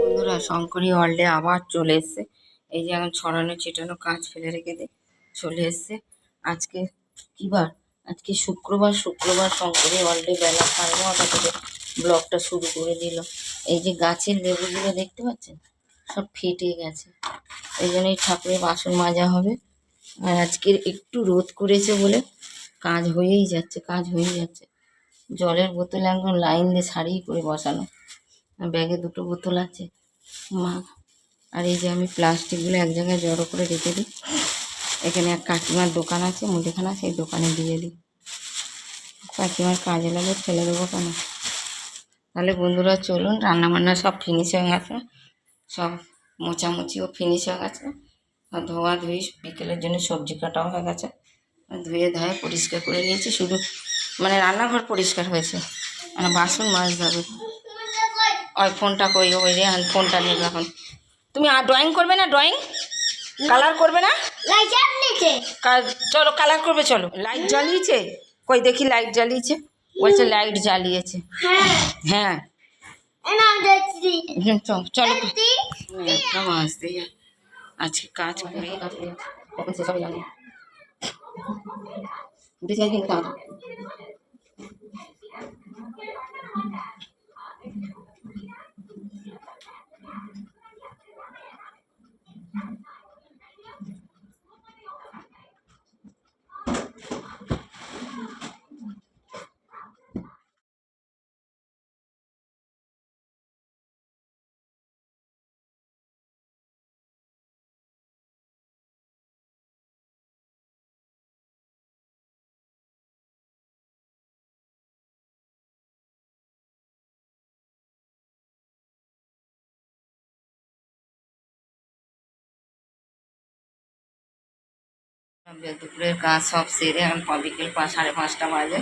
বন্ধুরা, শঙ্করী ওয়ার্ল্ডে আবার চলে এসছে। এই যে এখন ছড়ানো ছিটানো কাজ ফেলে রেখে দিয়ে চলে এসছে। আজকে কি বার? আজকে শুক্রবার শুক্রবার শঙ্করী ওয়ার্ল্ডে বেলা সাড়ে নটা থেকে ব্লগটা শুরু করে দিল। এই যে গাছের লেবুগুলো দেখতে পাচ্ছেন? সব ফেটে গেছে। এই জন্যই ঠাকুরের বাসন মাজা হবে। আর আজকের একটু রোদ করেছে বলে কাজ হয়েই যাচ্ছে, কাজ হয়েই যাচ্ছে। জলের বোতল একদম লাইন দিয়ে সারিয়ে করে বসানো। ব্যাগে দুটো বোতল আছে। মা, আর এই যে আমি প্লাস্টিকগুলো এক জায়গায় জড়ো করে রেখে দিই। এখানে এক কাকিমার দোকান আছে, মুদিখানা, সেই দোকানে দিয়ে দিই। কাকিমার কাজে লাগে ফেলে দেবো কেন? তাহলে বন্ধুরা, চলুন, রান্নাবান্না সব ফিনিশ হয়ে গেছে। সব মোচামুচিও ফিনিশ হয়ে গেছে। আর ধোয়া ধুই বিকেলের জন্য সবজি কাটাও হয়ে গেছে। ধুয়ে ধুয়ে পরিষ্কার করে নিয়েছি। শুধু মানে রান্নাঘর পরিষ্কার হয়েছে। মানে বাসন মাছ যাবে ওই ফোনটা কই, ওই রে ফোনটা নেবে এখন। তুমি আর ড্রয়িং করবে না ড্রয়িং কালার করবে না? চলো কালার করবে, চলো। লাইট জ্বালিয়েছে? কই, দেখি লাইট জ্বালিয়েছে? বলছে লাইট জ্বালিয়েছে। হ্যাঁ। চল আজকে কাজ করে দুপুরের কাজ সব সেরে এখন বিকেল পাঁচ সাড়ে পাঁচটা বাজে।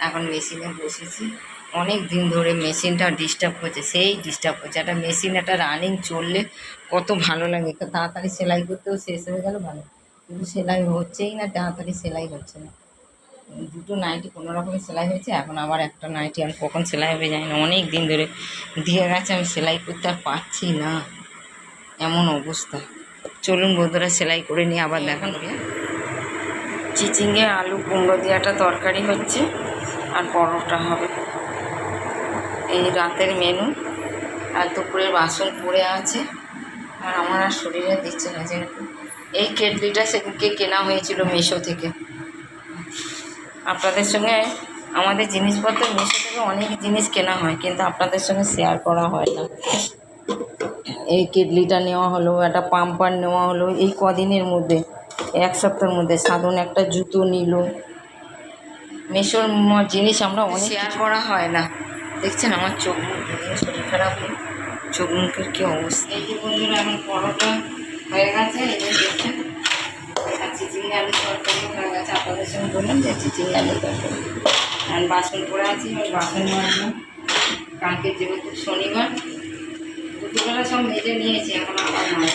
এখন মেশিনে বসেছি। অনেক দিন ধরে মেশিনটা ডিস্টার্ব হচ্ছে, সেই ডিস্টার্ব হচ্ছে। একটা মেশিন, একটা রানিং চললে কত ভালো লাগে। তাড়াতাড়ি সেলাই করতেও শেষ হয়ে গেল ভালো। কিন্তু সেলাই হচ্ছেই না, তাড়াতাড়ি সেলাই হচ্ছে না। দুটো নাইটি কোনো রকমের সেলাই হয়েছে, এখন আবার একটা নাইটি আমি কখন সেলাই হবে জানি না। অনেক দিন ধরে দিয়ে গেছে, আমি সেলাই করতে আর পারছি না। এমন অবস্থা। চলুন বন্ধুরা, সেলাই করে নিয়ে আবার দেখানো চিচিঙ্গে আলু, কুমড়ো একটা তরকারি হচ্ছে আর পরোটা হবে। এই রাতের মেনু আর দুপুরের বাসন পড়ে আছে। আর আমার আর শরীরে দিচ্ছে না যেহেতু। এই কেটলিটা সেদিনকে কেনা হয়েছিল মেশো থেকে। আপনাদের সঙ্গে আমাদের জিনিসপত্র মেশো থেকে অনেক জিনিস কেনা হয়, কিন্তু আপনাদের সঙ্গে শেয়ার করা হয় না। এই কেটলিটা নেওয়া হলো, একটা পাম্পার নেওয়া হলো, এই কদিনের মধ্যে। এক সপ্তাহের মধ্যে সাধারণ একটা জুতো নিল। মেশোর জিনিস আমরা অনেক শেয়ার করা হয় না। দেখছেন আমার চোখ মুখ শরীর খারাপ চোখ মুখের কী অবস্থা? এই যে বন্ধুরা এখন পরোটা হয়ে গেছে এই যে দেখছেন? আর চিচিঙ্গে আলু তরকারি হয়ে গেছে আপনাদের সঙ্গে বললাম যে চিচিঙ্গে আলু তরকারি। আর বাসন পড়ে আছে এবার বাসন মাজবো। কালকে যেহেতু শনিবার দুপুরবেলা সব মেজে নিয়েছি এখন আবার মাছ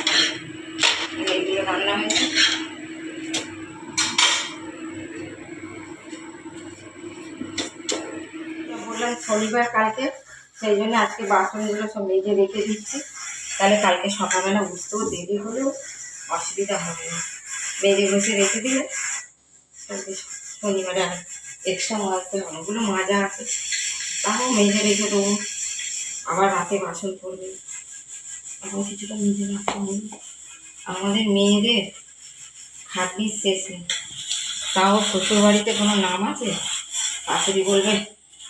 শনিবার কালকে, সেই জন্য আজকে বাসনগুলো সব মেজে রেখে দিচ্ছি। তাহলে কালকে সকালবেলা উঠতেও দেরি হলেও অসুবিধা হবে না। মেজে বসে রেখে দিলে শনিবারে আর এক্সট্রা মাজতে ওগুলো মাজা আছে, তাও মেজে রেখে দেবো। আবার রাতে বাসন পড়বে। এখন কিছুটা মেজে রাখতে হবে। আমাদের মেয়েদের খাটনির শেষ নেই। তাও শ্বশুর বাড়িতে কোনো নাম আছে? শাশুড়ি বলবে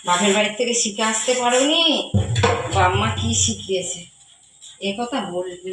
বাপের বাড়ির থেকে শিখে আসতে পারোনি? মা কি শিখিয়েছে? এ কথা বলবে।